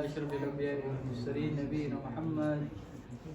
أشرف الأنبياء والمرسلين نبينا محمد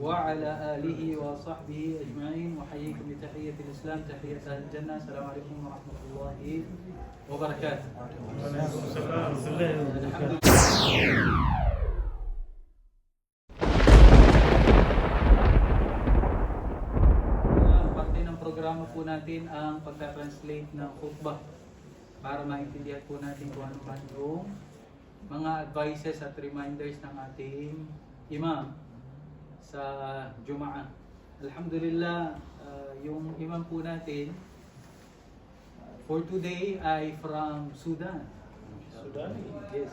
وعلى آله وصحبه أجمعين. وحييكم بتحية الإسلام تحية أهل الجنة. السلام عليكم ورحمة الله وبركاته. Natin ang pagka-translate ng khutbah. Para maintindihan po natin kung ano man yung mga advices at reminders ng ating imam sa Jumaa. Alhamdulillah, ah, yung imam po natin ah, for today ay from Sudan. Sudan? Yes.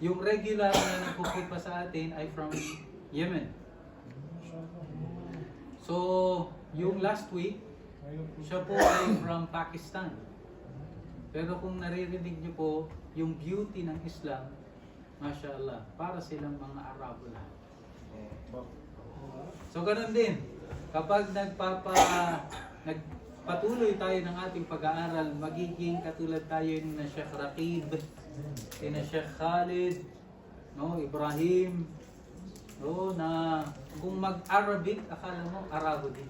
Yung regular na nagpupit pa sa atin ay from Yemen. So, yung last week, siya po ay from Pakistan. Pero kung naririnig niyo po, yung beauty ng Islam, mashallah, para silang mga Arabo lahat. So, ganun din. Kapag nagpapa, nagpatuloy tayo ng ating pag-aaral, magiging katulad tayo ni na Sheikh Raqib, ni na Sheikh Khalid, no, Ibrahim, no, na kung mag-Arabic, akala mo Arabo din.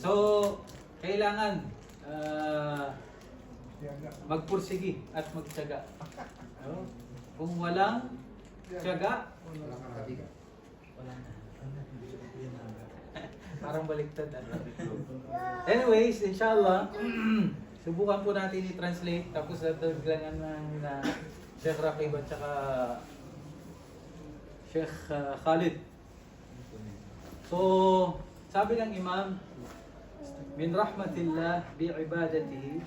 So, kailangan ah, magpursigi at magtyaga. No? Kung walang tiyaga, parang baliktad. Ano? Anyways, inshallah, subukan po natin i-translate tapos dadaglangan ng na Sheikh Raqib at saka Sheikh ah, Khalid. So, sabi ng imam, min rahmatillah bi'ibadatihi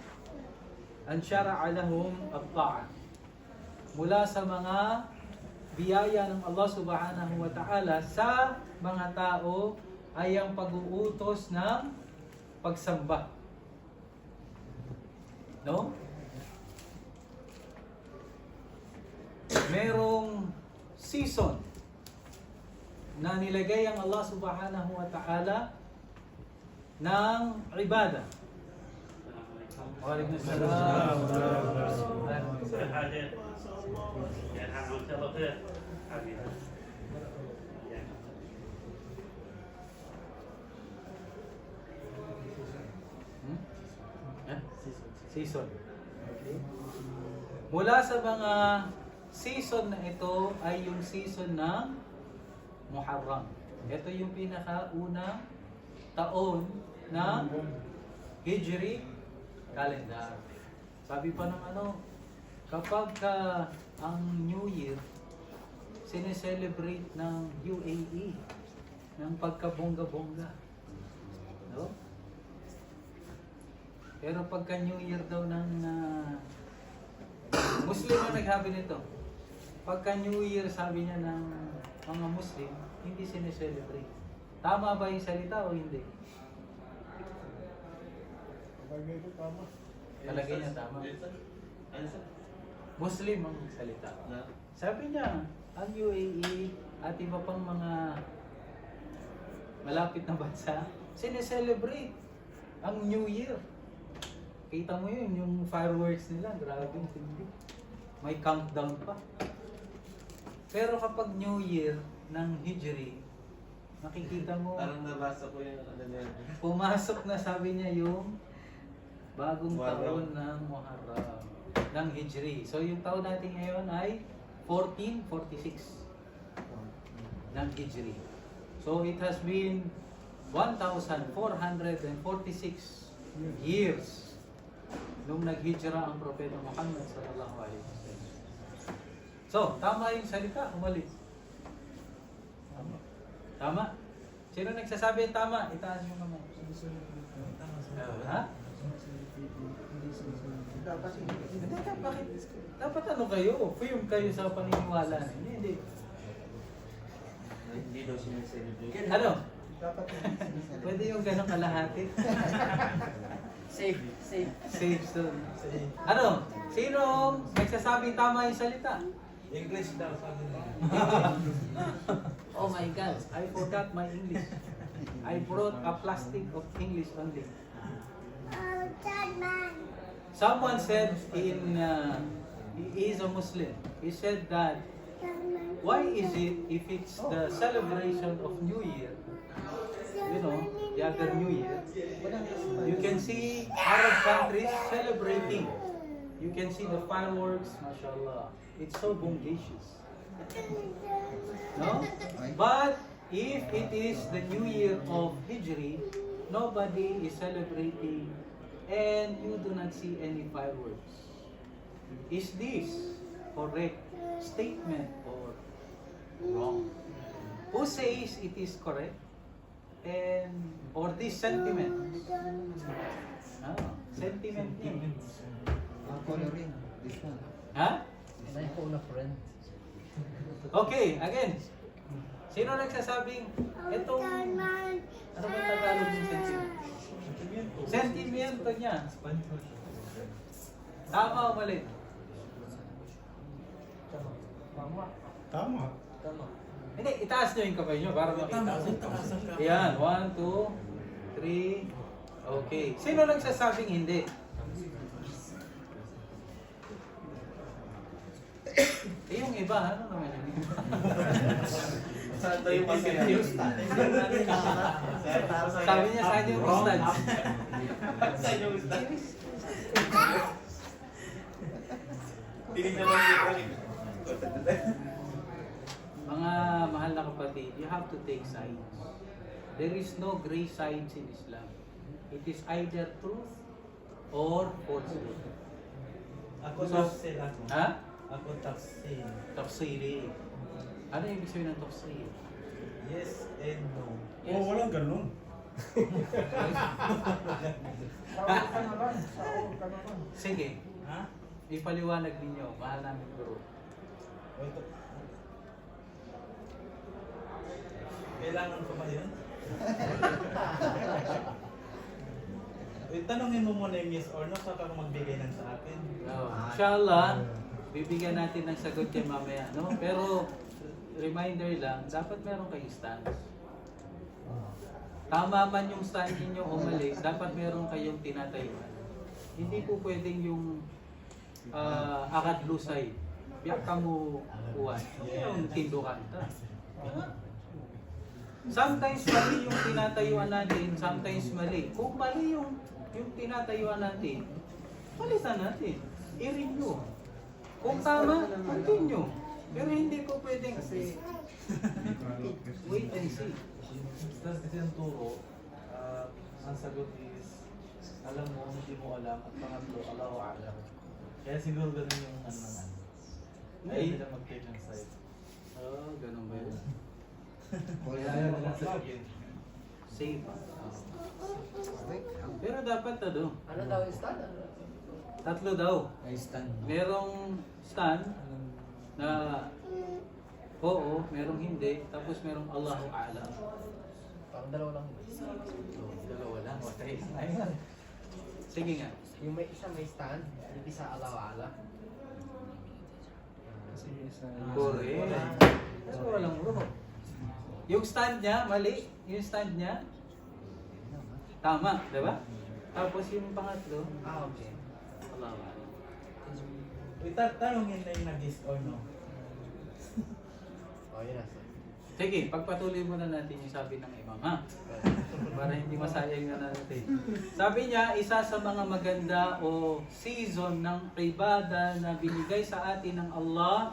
an syara'a lahum at-ta'a. Mula sa mga biyaya ng Allah Subhanahu wa Ta'ala sa mga tao ay ang pag-uutos ng pagsamba. No? Merong season na nilagay ang Allah Subhanahu wa Ta'ala ng ibada. Waalaikum salam. حاجة يعني حنقول ترى خير حبيبي Hmm? Eh? Season. Okay. Mula sa mga season na ito ay yung season ng Muharram. Ito yung pinakaunang taon ng Hijri calendar. Sabi pa ng ano, kapag ka ang New Year, sineselebrate ng UAE ng pagkabongga-bongga. No? Pero pagka New Year daw ng ah, Muslim ang naghabi nito. Pagka New Year sabi niya ng mga Muslim, hindi sineselebrate. Tama ba yung salita o hindi? Talagay niya tama. Muslim ang salita. Sabi niya, ang UAE at iba pang mga malapit na bansa, sineselebrate ang New Year. Kita mo yun, yung fireworks nila, grabe yung tindi. May countdown pa. Pero kapag New Year ng Hijri, makikita mo, Parang nabasa ko yung ano niya. pumasok na sabi niya yung bagong Muharram. taon ng Muharram, ng Hijri. So yung taon natin ngayon ay 1446 ng Hijri. So it has been 1,446 years nung naghijra ang Propeta Muhammad sallallahu alaihi wasallam. So, tama yung salita, umali. Tama. Tama? Sino nagsasabi ang tama? Itaas yung kamay. Ha? Dapat Hindi, dapat, bakit? Dapat ano kayo? Firm kayo sa paniniwala. Hindi, hindi. Hindi daw sineselebrate. Ano? Pwede yung ganong kalahati. Safe, safe. Safe zone. Ano? Sino nagsasabing tama yung salita? English daw sabi niya. Oh my God. I forgot my English. I brought a plastic of English only. Someone said in uh, he is a Muslim. He said that why is it if it's the celebration of New Year, you know, the other New Year, you can see Arab countries celebrating. You can see the fireworks, mashallah. It's so bombastic. No? But if it is the new year of Hijri, nobody is celebrating and you do not see any fireworks. Is this correct statement or wrong? Who says it is correct? And or this sentiment? Ah, sentiment niya. Coloring, this one. Ha? May ko na friend. Okay, again. Sino nagsasabing itong ano ba Tagalog ng sentiment? Sentimiento niya. Tama o mali? Tama. Hindi, itaas nyo yung kamay nyo para makita. Yan, one, two, three. Okay. Sino nagsasabing hindi? Eh, yung iba, ano naman yung iba? Saan tayo masaya? Sabi niya sa akin yung ustad. Saan yung gusto? Tinignan lang dito. Mga mahal na kapatid, you have to take sides. There is no gray sides in Islam. It is either truth or falsehood. Ako So, ako. Ha? Ako tafsir. Tafsiri. Ano yung ibig sabihin ng tafsir? Yes and no. Oo, walang ganun. Sige, Ha? ipaliwanag ninyo. Mahal namin guru. Wait. Kailangan ko ba yun? Tanongin mo muna yung yes or no, saka ka magbigay ng sa akin. Oh, inshallah, bibigyan natin ng sagot yan mamaya. No? Pero, reminder lang, dapat meron kayong stance. Tama man yung stand ninyo o mali, dapat meron kayong tinatayuan. Hindi po pwedeng yung uh, akad lusay. Biyak ka mo kuwan. Yung tindukan ta. Sometimes mali yung tinatayuan natin, sometimes mali. Kung mali yung yung tinatayuan natin, palitan natin. I-renew. Kung tama, continue. Pero hindi ko pwedeng kasi wait and see. Tapos kasi ang turo, ah, ang sagot is, alam mo, hindi mo alam, at pangatlo, Allahu alam. Kaya siguro ganun yung ano ng ano. Ay, Ay. hindi na mag-take ng side. Oh, ganun ba yun? Kaya ayaw na lang sabihin. Safe. Pero dapat ano, Ano daw yung stand? Tatlo daw. Ay, stand. Merong stand na oo, merong hindi, tapos merong Allahu A'lam. Parang dalawa lang. So, dalawa lang. Ayun. Sige nga. Yung may isa may stand, yung isa. Kasi yung isa... Correct. Kasi walang roho. Yung stand niya, mali. Yung stand niya, tama, di ba? Tapos yung pangatlo, Ah, okay. Tanongin na yung nag-yes or no. Oh, yun na. sir. Sige, pagpatuloy muna natin yung sabi ng imam, ha? Para hindi masayang na natin. Sabi niya, isa sa mga maganda o season ng ibada na binigay sa atin ng Allah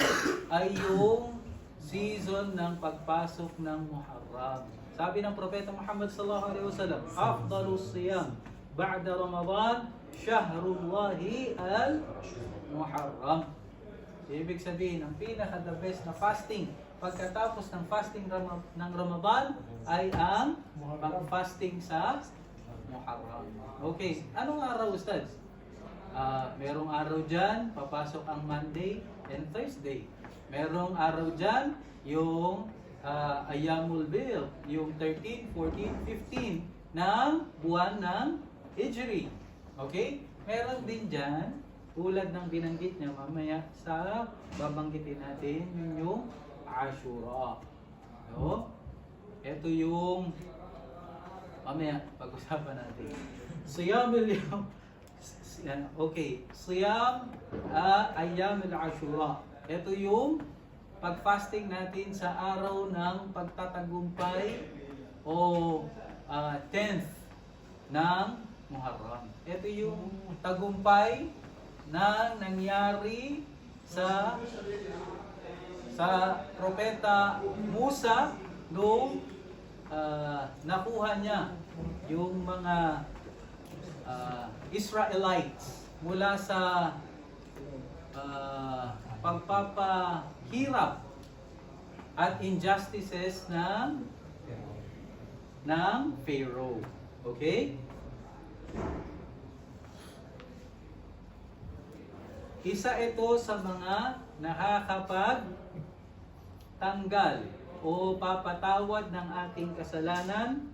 ay yung season ng pagpasok ng Muharram. Sabi ng Propeta Muhammad sallallahu alaihi wasallam, "Afdalus siyam ba'da Ramadan shahrullahi al-Muharram." Ibig sabihin, ang pinaka the best na fasting pagkatapos ng fasting ng Ramadan ay ang pag-fasting sa Muharram. Okay, anong araw, Ustad? Ah, merong araw dyan, papasok ang Monday and Thursday. Merong araw dyan, yung ah, Ayamul Bil, yung 13, 14, 15 ng buwan ng Hijri. Okay? Meron din dyan, tulad ng binanggit niya mamaya sa babanggitin natin yun yung Ashura. No? Ito yung mamaya pag-usapan natin. Siyamul yung S- yan, Okay, siyam uh, ayyam al-ashura. Ito yung pag-fasting natin sa araw ng pagtatagumpay o ah, 10th ng Muharram. Ito yung tagumpay na nangyari sa sa propeta Musa nung ah, nakuha niya yung mga ah, Israelites mula sa ah, pagpapahirap at injustices ng ng Pharaoh. Okay? Isa ito sa mga nakakapag tanggal o papatawad ng ating kasalanan.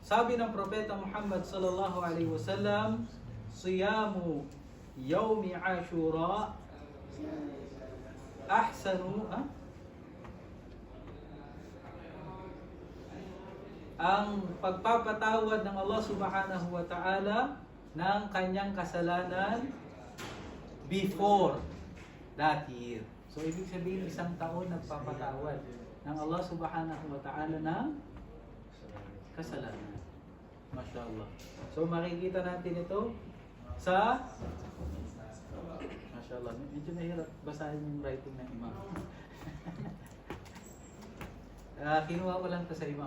Sabi ng propeta Muhammad sallallahu alaihi wasallam, "Siyamu yawmi Ashura ahsanu ah? Ang pagpapatawad ng Allah subhanahu wa ta'ala ng kanyang kasalanan before that year. So, ibig sabihin, isang taon nagpapatawad ng Allah subhanahu wa ta'ala ng kasalanan. Masya Allah. So, makikita natin ito sa Masya Allah. Medyo mahirap basahin yung writing ng imam. Ah, kinuha ko lang to sa imam.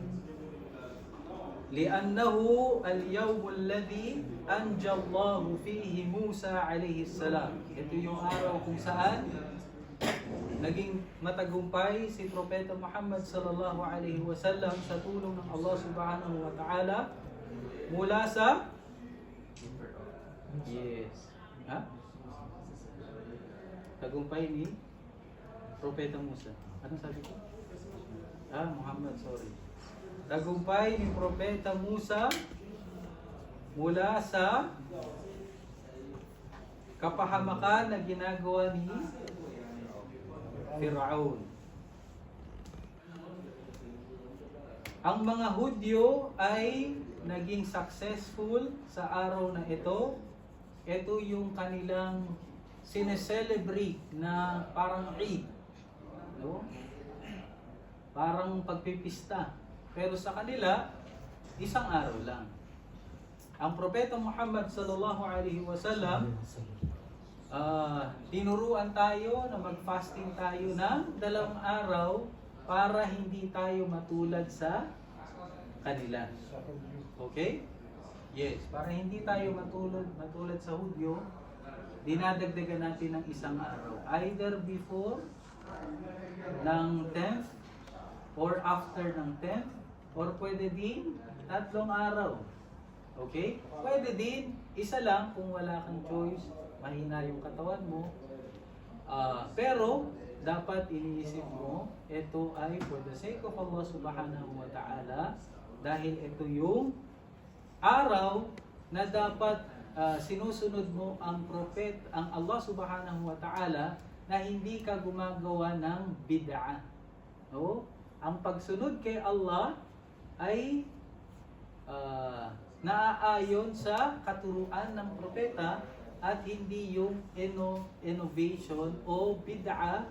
لأنه اليوم الذي أنجى الله فيه موسى عليه السلام. Ito yung araw kung saan naging matagumpay si Propeta Muhammad sallallahu alaihi wasallam sa tulong ng Allah subhanahu wa ta'ala mula sa Yes. Ha? Tagumpay ni Propeta Musa. Ano sabi ko? Ah, Muhammad, sorry. Tagumpay ni Propeta Musa mula sa kapahamakan na ginagawa ni Firaun. Ang mga Hudyo ay naging successful sa araw na ito. Ito yung kanilang sineselebrate na parang Eid. No? Parang pagpipista. Pero sa kanila, isang araw lang. Ang propeta Muhammad sallallahu alaihi wasallam ah tinuruan tayo na mag-fasting tayo ng dalawang araw para hindi tayo matulad sa kanila. Okay? Yes, para hindi tayo matulad matulad sa Hudyo, dinadagdagan natin ng isang araw. Either before ng 10th or after ng 10th or pwede din tatlong araw. Okay? Pwede din isa lang kung wala kang choice, mahina yung katawan mo. Ah, pero dapat iniisip mo, ito ay for the sake of Allah subhanahu wa ta'ala dahil ito yung araw na dapat ah, sinusunod mo ang propet, ang Allah subhanahu wa ta'ala na hindi ka gumagawa ng bid'ah. No? Ang pagsunod kay Allah ay ah, naaayon sa katuruan ng propeta at hindi yung inno, innovation o bid'ah